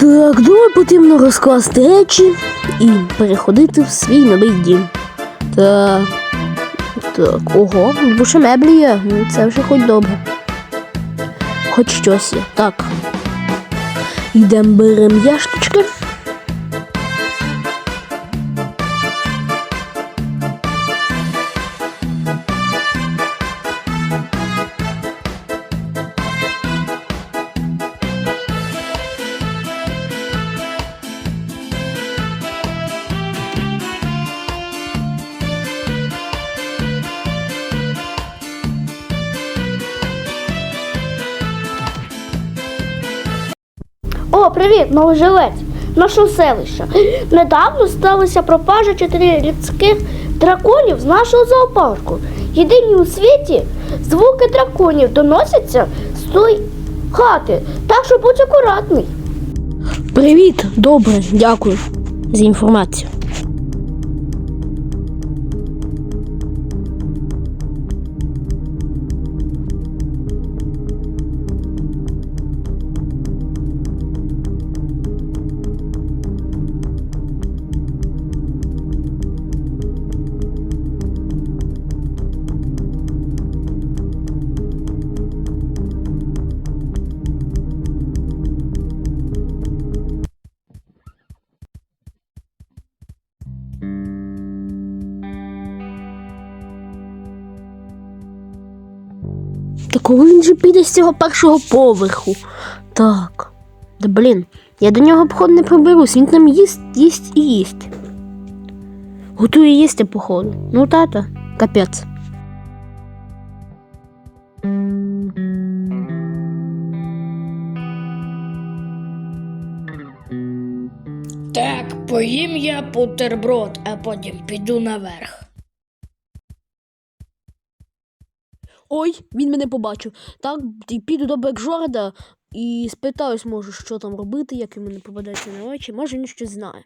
Так, думаю, потрібно розкласти речі і переходити в свій новий дім. Так. Так, ого, більше меблі є. Ну, це вже хоч добре. Хоч щось. Так. Йдемо беремо ящички. Привіт, новожилець! Нашого селища. Недавно сталася пропажа чотири людських драконів з нашого зоопарку. Єдині у світі звуки драконів доносяться з тої хати. Так що будь акуратний. Привіт, добре, дякую за інформацію. Та коли він же піде з цього першого поверху? Так. Да блін, я до нього походу не приберусь, він там їсть, їсть і їсть. Готує їсти, походу. Ну, тата, капець. Так, поїм я бутерброд, а потім піду наверх. Ой, він мене побачив. Так, піду до Бекжорда і спитаюсь, може, що там робити, як йому не попадеться на очі. Може, він щось знає.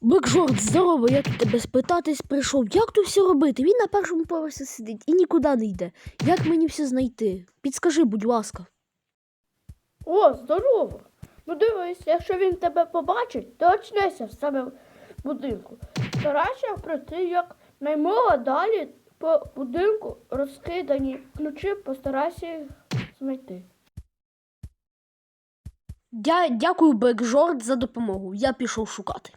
Бекжорд, здорово, я тут тебе спитатись прийшов. Як тут все робити? Він на першому поверсі сидить і нікуди не йде. Як мені все знайти? Підскажи, будь ласка. О, здорово! Ну дивись, якщо він тебе побачить, то очнися в в будинку. Старайся пройти як наймога далі по будинку розкидані ключі, постарайся їх знайти. Дя- дякую, Бекжорд, за допомогу. Я пішов шукати.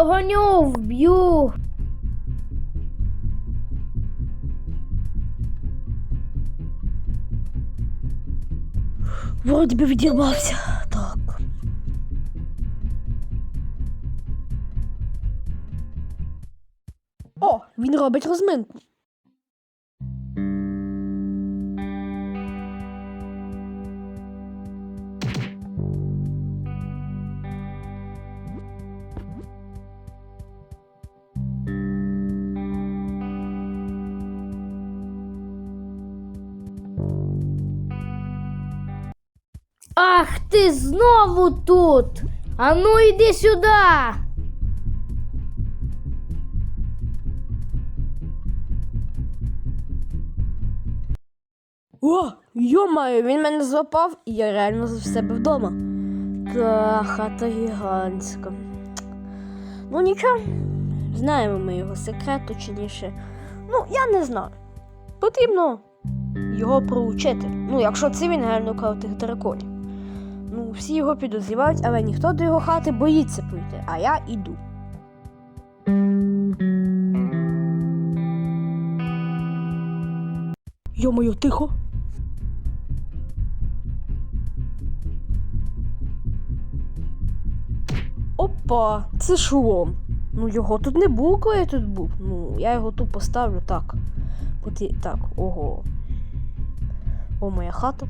Догоню, вб'ю. Вроді би відірвався. Так. О, він робить розминку. Ах ти знову тут. А ну йди сюди. О, йомаю, він мене злопав, і я реально в себе вдома. Та хата гігантська. Ну нічого, знаємо ми його секрет, точніше. Ну, я не знаю. Потрібно його проучити. Ну, якщо це він реально крав тих драконів. Ну, всі його підозрівають, але ніхто до його хати боїться прийти, а я іду. Йо-моє, тихо. Опа, це шолом. Ну його тут не було, коли я тут був. Ну, я його тут поставлю так. Так, ого. О, моя хата.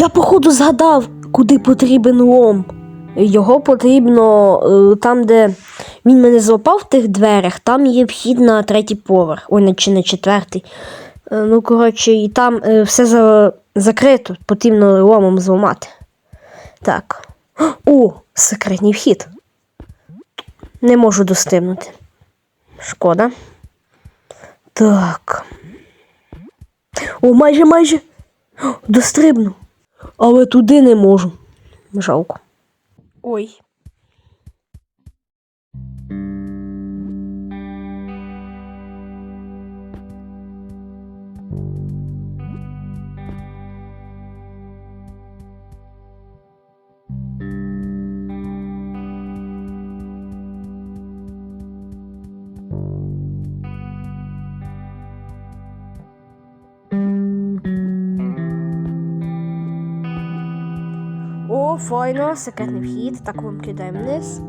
Я, походу, згадав, куди потрібен лом. Його потрібно е, там, де він мене злопав в тих дверях, там є вхід на третій поверх, ой, чи на четвертий. Е, Ну, коротше, і там е, все за, закрито, потрібно ломом зламати. Так. О, секретний вхід. Не можу достигнути. Шкода. Так. О, майже, майже. Дострибну. Але туди не можу. Жалко. Ой. Файно, секретний вхід. Так вам кидаємо вниз.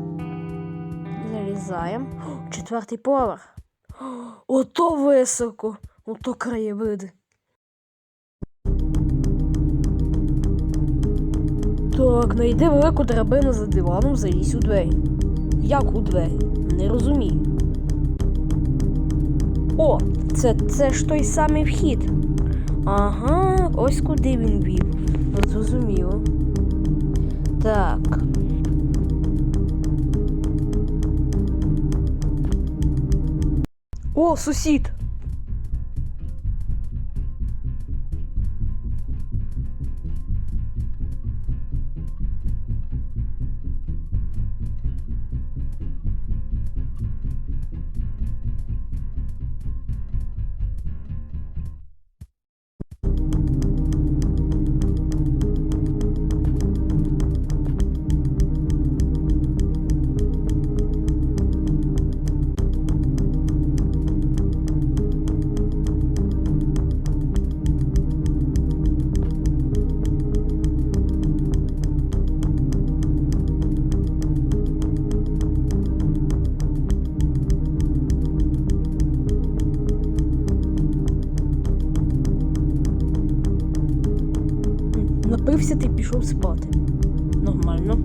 Залізаємо. Четвертий поверх. Ото високо. Ото краєвиди. Так, знайди велику драбину за диваном, залізь у двері. Як у двері? Не розумію. О, це, це ж той самий вхід. Ага, ось куди він вів. Так. О, сусід. Пішов спати. Нормально.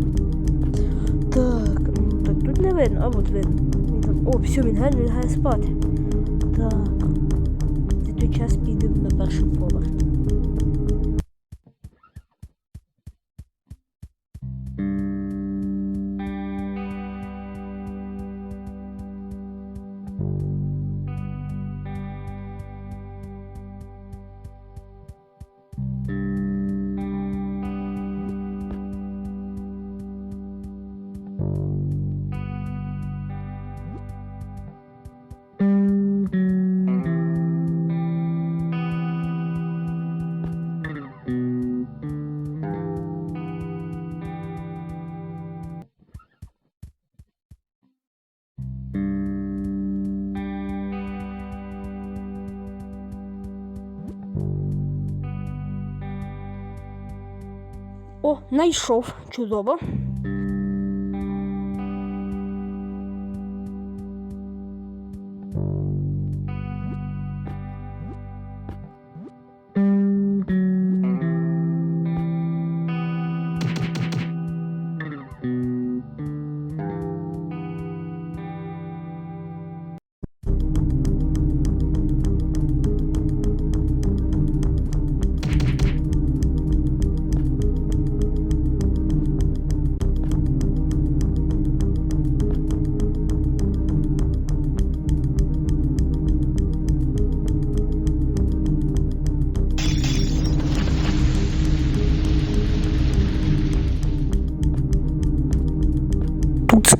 Так, так тут не видно, а от видно. Він там. О, все, він геть лягає спати. Так. За той час підемо на перший поверх. О, знайшов. Чудово.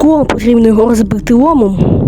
Скло, потрібно його розбити ломом.